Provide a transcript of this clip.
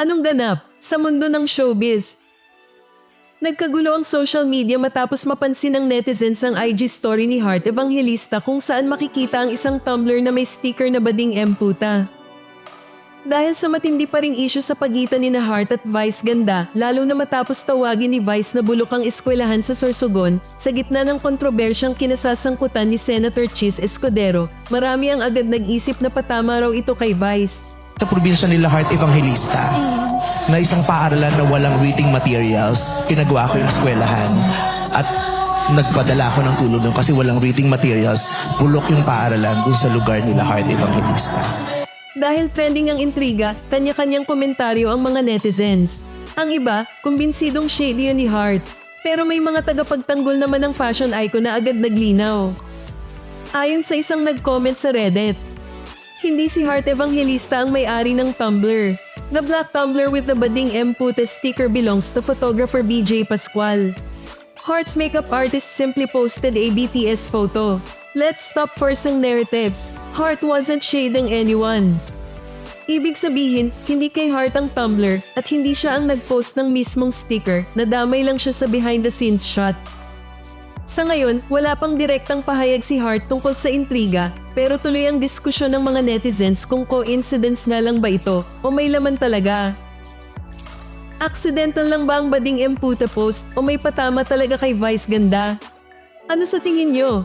Anong ganap sa mundo ng showbiz? Nagkagulo ang social media matapos mapansin ng netizens ang IG story ni Heart Evangelista kung saan makikita ang isang tumbler na may sticker na bading M puta. Dahil sa matindi pa ring issue sa pagitan ni na Heart at Vice Ganda, lalo na matapos tawagin ni Vice na bulok ang eskwelahan sa Sorsogon, sa gitna ng kontrobersyang kinasasangkutan ni Senator Chis Escudero, marami ang agad nag-isip na patama raw ito kay Vice. Sa probinsya nila Heart Evangelista na isang paaralan na walang reading materials. Pinagawa ko yung eskwelahan at nagpadala ako ng tulong doon kasi walang reading materials. Bulok yung paaralan dun sa lugar nila Heart Evangelista. Dahil trending ang intriga, kanya-kanyang komentaryo ang mga netizens. Ang iba, kumbinsidong shady yun ni Hart. Pero may mga tagapagtanggol naman ng fashion icon na agad naglinaw. Ayon sa isang nag-comment sa Reddit, hindi si Hart Evangelista ang may-ari ng Tumblr. The black tumbler with the bading M Pute sticker belongs to photographer BJ Pascual. Heart's makeup artist simply posted a BTS photo. Let's stop forcing narratives. Heart wasn't shading anyone. Ibig sabihin, hindi kay Heart ang Tumblr at hindi siya ang nag-post ng mismong sticker na damay lang siya sa behind the scenes shot. Sa ngayon, wala pang direktang pahayag si Hart tungkol sa intriga pero tuloy ang diskusyon ng mga netizens kung coincidence nga lang ba ito o may laman talaga. Accidental lang ba ang bading emputa post o may patama talaga kay Vice Ganda? Ano sa tingin nyo?